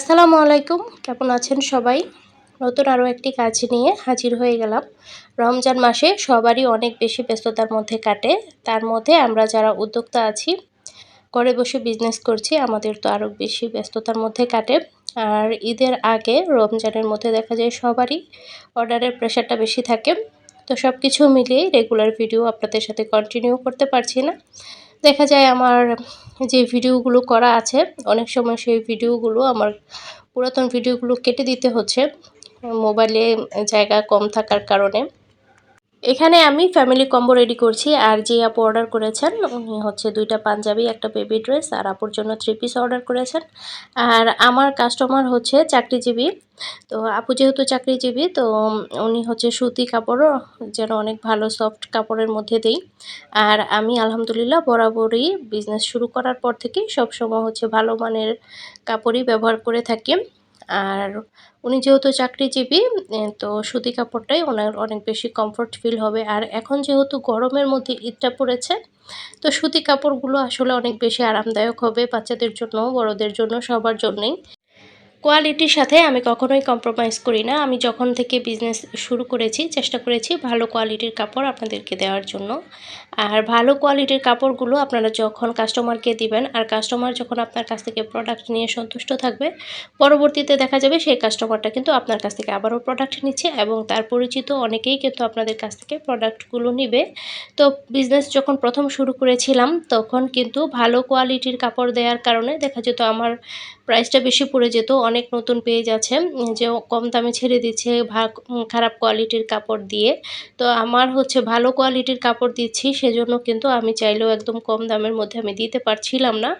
আসসালামু আলাইকুম, কেমন আছেন সবাই? নতুন আরও একটি কাজ নিয়ে হাজির হয়ে গেলাম। রমজান মাসে সবারই অনেক বেশি ব্যস্ততার মধ্যে কাটে। তার মধ্যে আমরা যারা উদ্যোক্তা আছি, ঘরে বসে বিজনেস করছি, আমাদের তো আরও বেশি ব্যস্ততার মধ্যে কাটে। আর ঈদের আগে রমজানের মধ্যে দেখা যায় সবারই অর্ডারের প্রেশারটা বেশি থাকে। তো সব কিছু মিলিয়ে রেগুলার ভিডিও আপনাদের সাথে কন্টিনিউ করতে পারছি না। দেখা যায় আমার যে ভিডিওগুলো করা আছে, অনেক সময় সেই ভিডিওগুলো আমার পুরাতন ভিডিওগুলো কেটে দিতে হচ্ছে। মোবাইলে জায়গা কম থাকার কারণে। এখানে আমি ফ্যামিলি কম্বো রেডি করছি আর যে আপু অর্ডার করেছেন, উনি হচ্ছে দুইটা পাঞ্জাবি, একটা বেবি ড্রেস আর আপুর জন্য থ্রি পিস অর্ডার করেছেন। আর আমার কাস্টমার হচ্ছে চাকরিজীবী। তো আপু যেহেতু চাকরিজীবী, তো উনি হচ্ছে সুতি কাপড়ও যেন অনেক ভালো সফট কাপড়ের মধ্যে দেই। আর আমি আলহামদুলিল্লাহ বরাবরই বিজনেস শুরু করার পর থেকেই সবসময় হচ্ছে ভালো মানের কাপড়ই ব্যবহার করে থাকি। আর উনি যেহেতু চাকরিজীবী তো সুতি কাপড়টাই ওনার অনেক বেশি কমফোর্ট ফিল হবে। আর এখন যেহেতু গরমের মধ্যে ঈদটা পড়েছে, তো সুতি কাপড়গুলো আসলে অনেক বেশি আরামদায়ক হবে বাচ্চাদের জন্য, বড়দের জন্য, সবার জন্যই। কোয়ালিটির সাথে আমি কখনোই কম্প্রোমাইজ করি না। আমি যখন থেকে বিজনেস শুরু করেছি, চেষ্টা করেছি ভালো কোয়ালিটির কাপড় আপনাদেরকে দেওয়ার জন্য। আর ভালো কোয়ালিটির কাপড়গুলো আপনারা যখন কাস্টমারকে দিবেন, আর কাস্টমার যখন আপনার কাছ থেকে প্রোডাক্ট নিয়ে সন্তুষ্ট থাকবে, পরবর্তীতে দেখা যাবে সেই কাস্টমারটা কিন্তু আপনার কাছ থেকে আবারও প্রোডাক্ট নিচ্ছে এবং তার পরিচিত অনেকেই কিন্তু আপনাদের কাছ থেকে প্রোডাক্টগুলো নিবে। তো বিজনেস যখন প্রথম শুরু করেছিলাম, তখন কিন্তু ভালো কোয়ালিটির কাপড় দেওয়ার কারণে দেখা যেত আমার প্রাইসটা বেশি পড়ে যেত, অনেক নতুন পেজ আছে, যে কম দামে ছেড়ে দিচ্ছে খারাপ কোয়ালিটির কাপড় দিয়ে। তো আমার হচ্ছে ভালো কোয়ালিটির কাপড় দিচ্ছি, সেজন্য কিন্তু আমি চাইলেও একদম কম দামের মধ্যে আমি দিতে পারছিলাম না।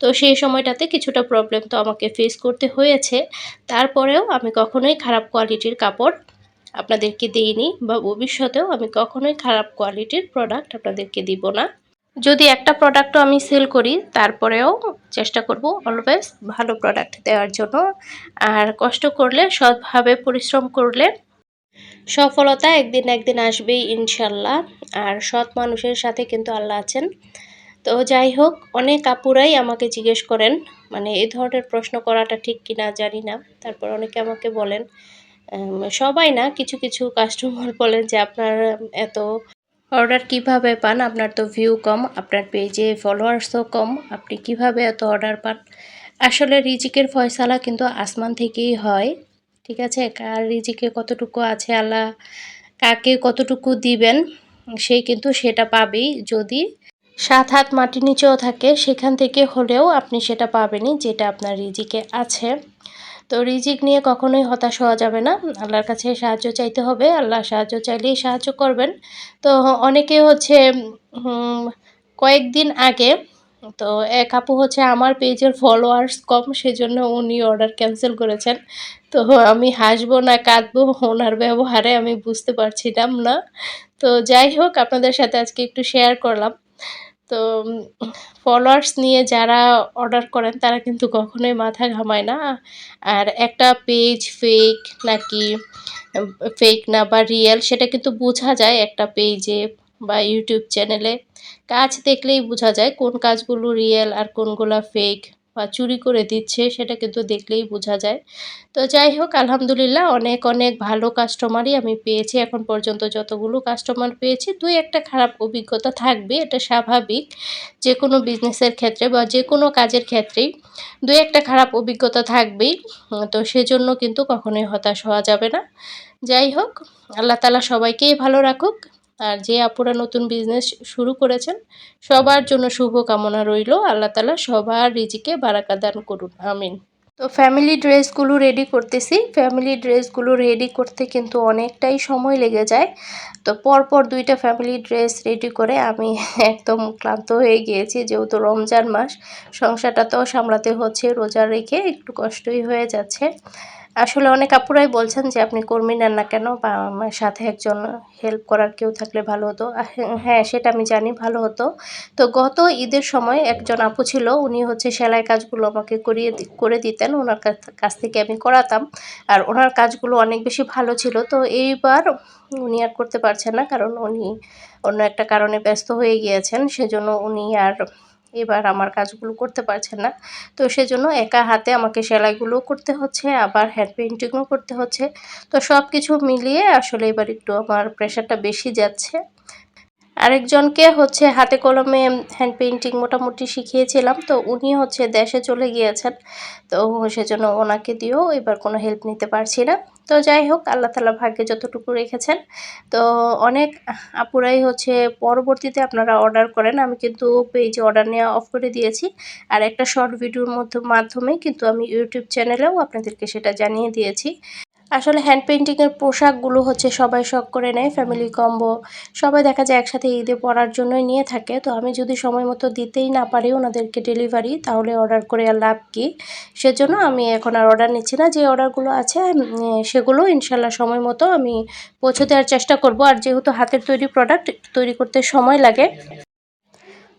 তো সেই সময়টাতে কিছুটা প্রবলেম তো আমাকে ফেস করতে হয়েছে। তারপরেও আমি কখনোই খারাপ কোয়ালিটির কাপড় আপনাদেরকে দিইনি, বা ভবিষ্যতেও আমি কখনোই খারাপ কোয়ালিটির প্রোডাক্ট আপনাদেরকে দিব না। যদি একটা প্রোডাক্টও আমি সেল করি, তারপরেও চেষ্টা করব অলওয়েজ ভালো প্রোডাক্ট দেওয়ার জন্য। আর কষ্ট করলে, সৎভাবে পরিশ্রম করলে সফলতা একদিন একদিন আসবেই ইনশাল্লাহ। আর সৎ মানুষের সাথে কিন্তু আল্লাহ আছেন। তো যাই হোক, অনেক আপুরাই আমাকে জিজ্ঞেস করেন মানে এই ধরনের প্রশ্ন করাটা ঠিক কিনা জানি না। তারপর অনেকে আমাকে বলেন সবাই না, কিছু কিছু কাস্টমার বলেন যে আপনার এত অর্ডার কীভাবে পান? আপনার তো ভিউ কম, আপনার পেজে ফলোয়ার্সও কম, আপনি কীভাবে এত অর্ডার পান? আসলে রিজিকের ফয়সালা কিন্তু আসমান থেকেই হয়, ঠিক আছে? কার রিজিকে কতটুকু আছে আল্লাহ, কাকে কতটুকু দিবেন সেই কিন্তু সেটা পাবেই। যদি সাত হাত মাটির নিচেও থাকে, সেখান থেকে হলেও আপনি সেটা পাবেনই, যেটা আপনার রিজিকে আছে। তো রিজিক নিয়ে কখনোই হতাশ হওয়া যাবে না। আল্লাহর কাছে সাহায্য চাইতে হবে। আল্লাহ সাহায্য চাইলেই সাহায্য করবেন। তো অনেকে হচ্ছে কয়েকদিন আগে, তো এক আপু হচ্ছে আমার পেজের ফলোয়ার্স কম, সেজন্য উনি অর্ডার ক্যান্সেল করেছেন। তো আমি হাসবো না, কাঁদবো ওনার ব্যবহারে আমি বুঝতে পারছিলাম না। তো যাই হোক, আপনাদের সাথে আজকে একটু শেয়ার করলাম। তো ফলোয়ার্স নিয়ে যারা অর্ডার করেন, তারা কিন্তু কখনোই মাথা ঘামায় না। আর একটা পেজ ফেক নাকি ফেক না বা রিয়েল সেটা কিন্তু বোঝা যায় একটা পেজে বা ইউটিউব চ্যানেলে কাজ দেখলেই বোঝা যায় কোন কাজগুলো রিয়েল আর কোনগুলো ফেক বা চুরি করে দিচ্ছে, সেটা কিন্তু দেখলেই বোঝা যায়। তো যাই হোক, আলহামদুলিল্লাহ অনেক অনেক ভালো কাস্টমারই আমি পেয়েছি। এখন পর্যন্ত যতগুলো কাস্টমার পেয়েছি, দুই একটা খারাপ অভিজ্ঞতা থাকবে, এটা স্বাভাবিক। যে কোনো বিজনেসের ক্ষেত্রে বা যে কোনো কাজের ক্ষেত্রেই দুই একটা খারাপ অভিজ্ঞতা থাকবেই। তো সেজন্য কিন্তু কখনোই হতাশ হওয়া যাবে না। যাই হোক, আল্লাহ তালা সবাইকেই ভালো রাখুক। আর যে আপুরা নতুন বিজনেস শুরু করেছেন, সবার জন্য শুভ কামনা রইল। আল্লাহ তালা সবার রিজিকে বারাকা দান করুন। আমিন। তো ফ্যামিলি ড্রেসগুলো রেডি করতেছি। ফ্যামিলি ড্রেসগুলো রেডি করতে কিন্তু অনেকটাই সময় লেগে যায়। তো পরপর দুইটা ফ্যামিলি ড্রেস রেডি করে আমি একদম ক্লান্ত হয়ে গিয়েছি, যেহেতু রমজান মাস। সংসারটা তো সামলাতে হচ্ছে, রোজা রেখে একটু কষ্টই হয়ে যাচ্ছে। আসলে অনেক আপুরাই বলছেন যে আপনি কর্মী নেন না কেন বা আমার সাথে একজন হেল্প করার কেউ থাকলে ভালো হতো। হ্যাঁ সেটা আমি জানি, ভালো হতো। তো গত ঈদের সময় একজন আপু ছিল, উনি হচ্ছে সেলাই কাজগুলো আমাকে করিয়ে করে দিতেন, ওনার কাছ থেকে আমি করাতাম। আর ওনার কাজগুলো অনেক বেশি ভালো ছিল। তো এইবার উনি আর করতে পারছেন না, কারণ উনি অন্য একটা কারণে ব্যস্ত হয়ে গিয়েছেন। সেজন্য উনি আর এবার আমার কাজগুলো করতে পারছেন না। তো সেজন্য একা হাতে আমাকে সেলাইগুলো করতে হচ্ছে, আবার হ্যান্ড পেন্টিংও করতে হচ্ছে। তো সব কিছু মিলিয়ে আসলে এবার একটু আমার প্রেশারটা বেশি যাচ্ছে। আরেকজনকে হচ্ছে হাতে কলমে হ্যান্ড পেন্টিং মোটামুটি শিখিয়েছিলাম, তো উনি হচ্ছে দেশে চলে গিয়েছেন, তো সেজন্য ওনাকে দিয়েও এবার কোনো হেল্প নিতে পারছি না। তো যাই হোক, আল্লাহ তালা ভাগ্যে যতটুকু রেখেছেন। তো অনেক আপুরাই হচ্ছে পরবর্তীতে আপনারা অর্ডার করেন, আমি কিন্তু পেজে অর্ডার নেওয়া অফ করে দিয়েছি। আর একটা শর্ট ভিডিওর মধ্যে, মাধ্যমে কিন্তু আমি ইউটিউব চ্যানেলেও আপনাদেরকে সেটা জানিয়ে দিয়েছি। আসলে হ্যান্ড পেন্টিংয়ের পোশাকগুলো হচ্ছে সবাই শখ করে নেয় ফ্যামিলি কম্বো সবাই দেখা যায় একসাথে ঈদে পরার জন্যই নিয়ে থাকে। তো আমি যদি সময় মতো দিতেই না পারি ওনাদেরকে ডেলিভারি তাহলে অর্ডার করে আর লাভ কী? সেজন্য আমি এখন আর অর্ডার নিচ্ছি না। যে অর্ডারগুলো আছে সেগুলো ইনশাল্লাহ সময় মতো আমি পৌঁছে দেওয়ার চেষ্টা করব। আর যেহেতু হাতের তৈরি প্রোডাক্ট তৈরি করতে সময় লাগে।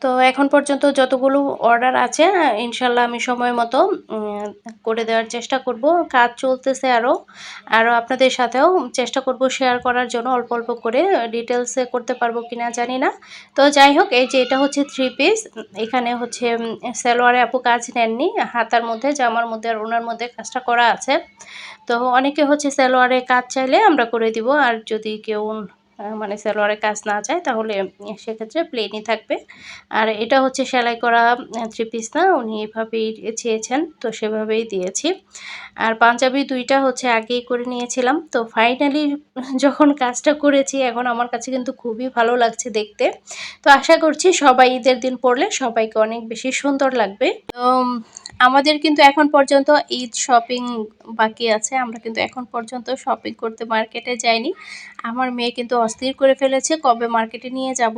তো এখন পর্যন্ত যতগুলো অর্ডার আছে, ইনশাল্লাহ আমি সময় মতো করে দেওয়ার চেষ্টা করব। কাজ চলতেছে আরও আরও আপনাদের সাথেও চেষ্টা করব শেয়ার করার জন্য, অল্প অল্প করে ডিটেলসে করতে পারব কি না জানি না। তো যাই হোক, এই যে এটা হচ্ছে থ্রি পিস এখানে হচ্ছে সালোয়ারে আপু কাজ নেননি, হাতার মধ্যে, জামার মধ্যে আর ওনার মধ্যে কাজটা করা আছে। তো অনেকে হচ্ছে সালোয়ারে কাজ চাইলে আমরা করে দিব, আর যদি কেউ মানে সালোয়ারের কাজ না চায় তাহলে সেক্ষেত্রে প্লেনই থাকবে। আর এটা হচ্ছে সেলাই করা থ্রি পিস না? উনি এভাবেই চেয়েছেন, তো সেভাবেই দিয়েছি। আর পাঞ্জাবি দুইটা হচ্ছে আগেই করে নিয়েছিলাম। তো ফাইনালি যখন কাজটা করেছি, এখন আমার কাছে কিন্তু খুবই ভালো লাগছে দেখতে। তো আশা করছি সবাই ঈদের দিন পড়লে সবাইকে অনেক বেশি সুন্দর লাগবে। তো আমাদের কিন্তু এখন পর্যন্ত ঈদ শপিং বাকি আছে, আমরা কিন্তু এখন পর্যন্ত শপিং করতে মার্কেটে যাইনি। আমার মেয়ে কিন্তু অস্থির করে ফেলেছে, কবে মার্কেটে নিয়ে যাব।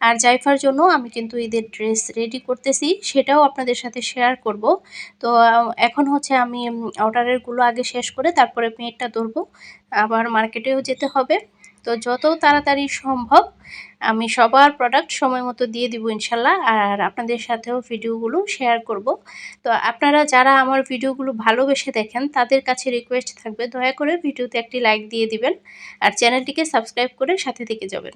আর জাইফার জন্য আমি কিন্তু ঈদের ড্রেস রেডি করতেছি, সেটাও আপনাদের সাথে শেয়ার করব। তো, এখন হচ্ছে আমি অর্ডারেরগুলো আগে শেষ করে তারপরে মেয়েরটা ধরবো, আবার মার্কেটেও যেতে হবে। তো, যত তাড়াতাড়ি সম্ভব আমি সবার প্রোডাক্ট সময় মতো দিয়ে দিব ইনশাল্লাহ, আর আপনাদের সাথেও ভিডিওগুলো শেয়ার করব। তো আপনারা যারা আমার ভিডিওগুলো ভালোবেসে দেখেন, তাদের কাছে রিকোয়েস্ট থাকবে, দয়া করে ভিডিওতে একটি লাইক দিয়ে দিবেন, আর চ্যানেলটিকে সাবস্ক্রাইব করে সাথে থেকে যাবেন।